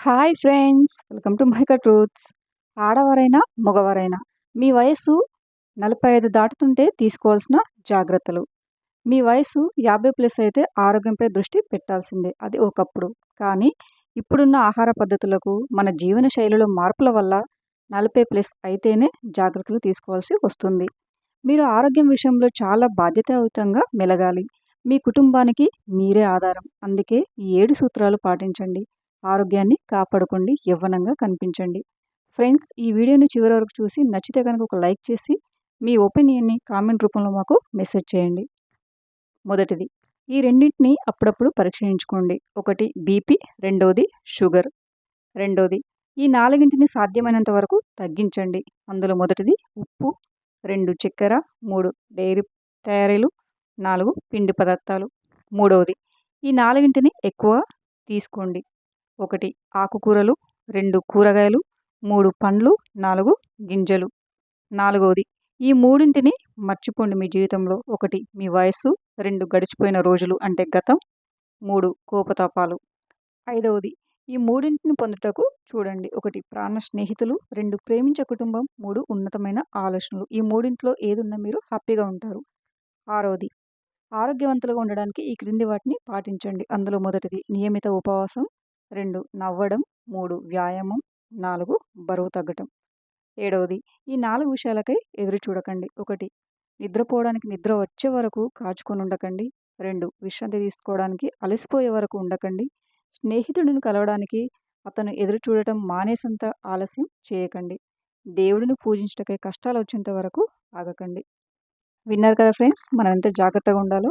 Hi friends welcome to మైక truths ఆడవారైనా మగవారైనా మీ వయసు నలభై ఐదు దాటుతుంటే తీసుకోవాల్సిన జాగ్రత్తలు. మీ వయసు యాభై ప్లస్ అయితే ఆరోగ్యంపై దృష్టి పెట్టాల్సిందే అది ఒకప్పుడు. కానీ ఇప్పుడున్న ఆహార పద్ధతులకు మన జీవన శైలిలో మార్పుల వల్ల నలభై ప్లస్ అయితేనే జాగ్రత్తలు తీసుకోవాల్సి వస్తుంది. మీరు ఆరోగ్యం విషయంలో చాలా బాధ్యతాయుతంగా మెలగాలి. మీ కుటుంబానికి మీరే ఆధారం. అందుకే ఈ ఏడు సూత్రాలు పాటించండి. ఆరోగ్యాన్ని కాపాడుకోండి యవ్వనంగా కనిపించండి. ఫ్రెండ్స్ ఈ వీడియోని చివరి వరకు చూసి నచ్చితే కనుక ఒక లైక్ చేసి మీ ఒపీనియన్ని కామెంట్ రూపంలో మాకు మెసేజ్ చేయండి. మొదటిది ఈ రెండింటిని అప్పుడప్పుడు పరీక్షించుకోండి. ఒకటి బీపీ రెండవది షుగర్. రెండవది ఈ నాలుగింటిని సాధ్యమైనంత వరకు తగ్గించండి. అందులో మొదటిది ఉప్పు రెండు చక్కెర మూడు డైరీ తయారీలు నాలుగు పిండి పదార్థాలు. మూడవది ఈ నాలుగింటిని ఎక్కువ తీసుకోండి. ఒకటి ఆకుకూరలు రెండు కూరగాయలు మూడు పండ్లు నాలుగు గింజలు. నాలుగవది ఈ మూడింటిని మర్చిపోండి మీ జీవితంలో. ఒకటి మీ వయస్సు రెండు గడిచిపోయిన రోజులు అంటే గతం మూడు కోపతాపాలు. ఐదవది ఈ మూడింటిని పొందుటకు చూడండి. ఒకటి ప్రాణ స్నేహితులు రెండు ప్రేమించే కుటుంబం మూడు ఉన్నతమైన ఆలోచనలు. ఈ మూడింట్లో ఏదున్నా మీరు హ్యాపీగా ఉంటారు. ఆరవది ఆరోగ్యవంతులుగా ఉండడానికి ఈ క్రింది వాటిని పాటించండి. అందులో మొదటిది నియమిత ఉపవాసం రెండు నవ్వడం. మూడు వ్యాయామం. నాలుగు బరువు తగ్గటం. ఏడవది ఈ నాలుగు విషయాలకై ఎదురు చూడకండి. ఒకటి నిద్రపోవడానికి నిద్ర వచ్చే వరకు కాచుకొని ఉండకండి. రెండు విశ్రాంతి తీసుకోవడానికి అలసిపోయే వరకు ఉండకండి. స్నేహితుడిని కలవడానికి అతను ఎదురు చూడటం మానేసంత ఆలస్యం చేయకండి. దేవుడిని పూజించటకై కష్టాలు వచ్చేంత వరకు ఆగకండి. విన్నారు కదా ఫ్రెండ్స్ మనం ఎంత జాగ్రత్తగా ఉండాలో